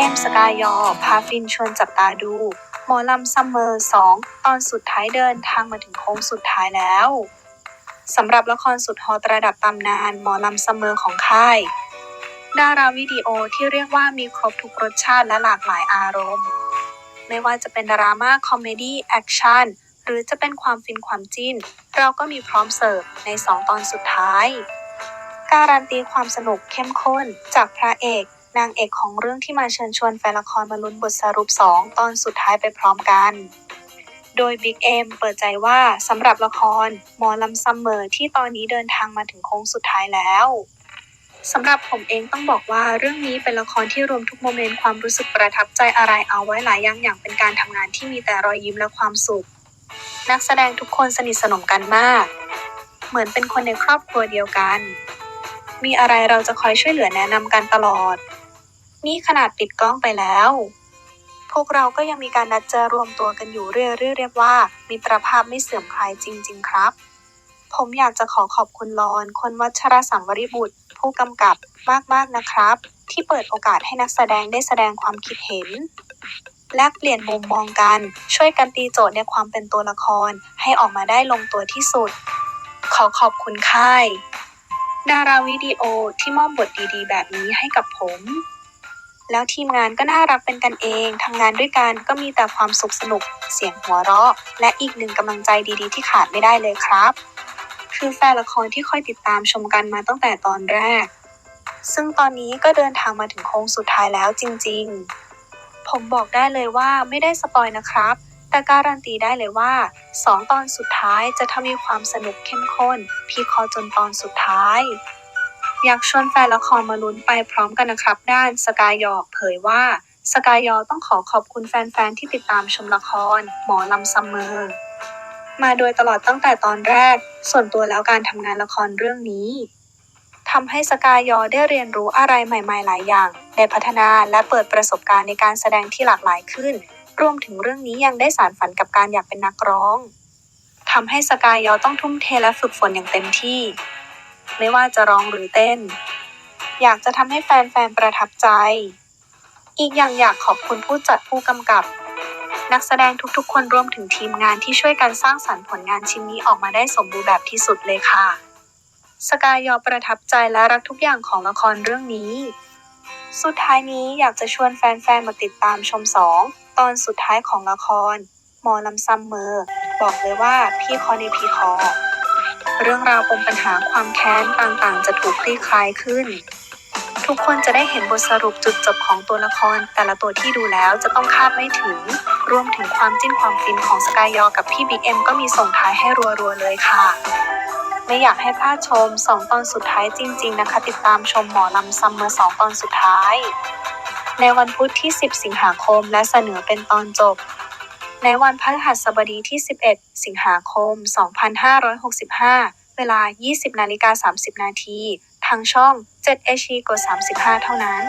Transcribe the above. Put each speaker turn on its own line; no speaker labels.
เอมสกายยอ พาฟินชวนจับตาดู หมอลำซัมเมอร์2ตอนสุดท้ายเดินทางมาถึงโค้งสุดท้ายแล้วสำหรับละครสุดฮอตระดับตำนานหมอลำซัมเมอร์ของค่าย ดาราวิดีโอที่เรียกว่ามีครบทุกรสชาติและหลากหลายอารมณ์ ไม่ว่าจะเป็นดราม่าคอมเมดี้แอคชั่นหรือจะเป็นความฟินความจิ้น เราก็มีพร้อมเสิร์ฟใน 2 ตอนสุดท้าย การันตีความสนุกเข้มข้นจากพระเอก นางเอกของเรื่องที่มาเชิญชวนแฟนละครมาลุ้นบทสรุป 2 ตอนสุดท้ายไปพร้อมกัน โดยบิ๊กเอมเปิดใจว่าสำหรับละครหมอลำซัมเมอร์ที่ตอนนี้เดินทางมาถึงโค้งสุดท้ายแล้วสำหรับผมเองต้องบอกว่าเรื่องนี้เป็นละครที่รวมทุกโมเมนต์ความรู้สึกประทับใจอะไรเอาไว้หลายอย่างอย่างเป็นการทำงานที่มีแต่รอยยิ้มและความสุข นักแสดงทุกคนสนิทสนมกันมาก เหมือนเป็นคนในครอบครัวเดียวกัน มีอะไรเราจะคอยช่วยเหลือแนะนำกันตลอด นี่ขนาดปิดกล้องไปแล้ว พวกเราก็ยังมีการนัดเจอรวมตัวกันอยู่เรื่อยๆเรียกว่ามีตรภาพไม่เสื่อมคลายจริง ๆ ครับ ผมอยากจะขอขอบคุณลอนคนวัชรสังวริบุตร ผู้กำกับมากๆนะครับ ที่เปิดโอกาสให้นักแสดงได้แสดงความคิดเห็นแลกเปลี่ยนมุมมองกัน ช่วยกันตีโจทย์ในความเป็นตัวละคร ให้ออกมาได้ลงตัวที่สุด ขอขอบคุณค่าย ดาราวิดีโอที่มอบบทดีๆ แบบนี้ให้กับผม แล้วทีมงานก็น่ารักเป็นกันเองทำงานด้วยกันก็มีแต่ความสุขสนุก เสียงหัวเราะ และอีกหนึ่งกำลังใจดีๆ ที่ขาดไม่ได้เลยครับ คือแฟนละครที่คอยติดตามชมกันมาตั้งแต่ตอนแรก ซึ่งตอนนี้ก็เดินทางมาถึงโค้งสุดท้ายแล้วจริง ๆ ผมบอกได้เลยว่าไม่ได้สปอยนะครับ แต่การันตีได้เลยว่า 2 ตอนสุดท้ายจะทวีความสนุกเข้มข้น พีคอจนตอนสุดท้าย อยากชวนแฟนละครมาลุ้นไปพร้อมกันนะครับ ด้านสกายยอเผยว่าสกายยอต้องขอขอบคุณแฟนๆ ที่ติดตามชมละคร หมอลำซัมเมอร์มาโดยตลอดตั้งแต่ตอนแรก ส่วนตัวแล้วการทำงานละครเรื่องนี้ทำให้สกายยอได้เรียนรู้อะไรใหม่ๆ หลายอย่าง ได้พัฒนาและเปิดประสบการณ์ในการแสดงที่หลากหลายขึ้น รวมถึงเรื่องนี้ยังได้สานฝันกับการอยากเป็นนักร้องทำให้สกายยอต้องทุ่มเทและฝึกฝนอย่างเต็มที่ ไม่ว่าจะร้องหรือเต้น อยากจะทำให้แฟนๆประทับใจ อีกอย่างอยากขอบคุณผู้จัดผู้กำกับ นักแสดงทุกๆ คนรวมถึงทีมงานที่ช่วยกันสร้างสรรค์ผลงานชิ้นนี้ออกมาได้สมบูรณ์แบบที่สุดเลยค่ะ สกายยอประทับใจและรักทุกอย่างของละครเรื่องนี้ สุดท้ายนี้อยากจะชวนแฟนๆมาติดตามชมสองตอนสุดท้ายของละครหมอลำซัมเมอร์ บอกเลยว่าพี่คอในพี่คอ เรื่องราวปมปัญหาความแค้นต่างๆ จะถูกคลี่คลายขึ้น ทุกคนจะได้เห็นบทสรุปจุดจบของตัวละคร แต่ละตัวที่ดูแล้วจะต้องคาดไม่ถึง รวมถึงความจิ้นความฟินของสกายยอกับพี่บิ๊กเอ็มก็มีส่งท้ายให้รัวๆเลยค่ะ ไม่อยากให้พลาดชม 2 ตอนสุดท้ายจริง ๆ นะคะ ติดตามชมหมอลำซัมเมอร์2ตอนสุดท้าย ในวันพุธที่ 10 สิงหาคมและเสนอเป็นตอนจบ ในวันพฤหัสบดีที่ 11 สิงหาคม 2565 เวลา 20 นาฬิกา 30 นาที ทางช่อง 7 HD กด35 เท่านั้น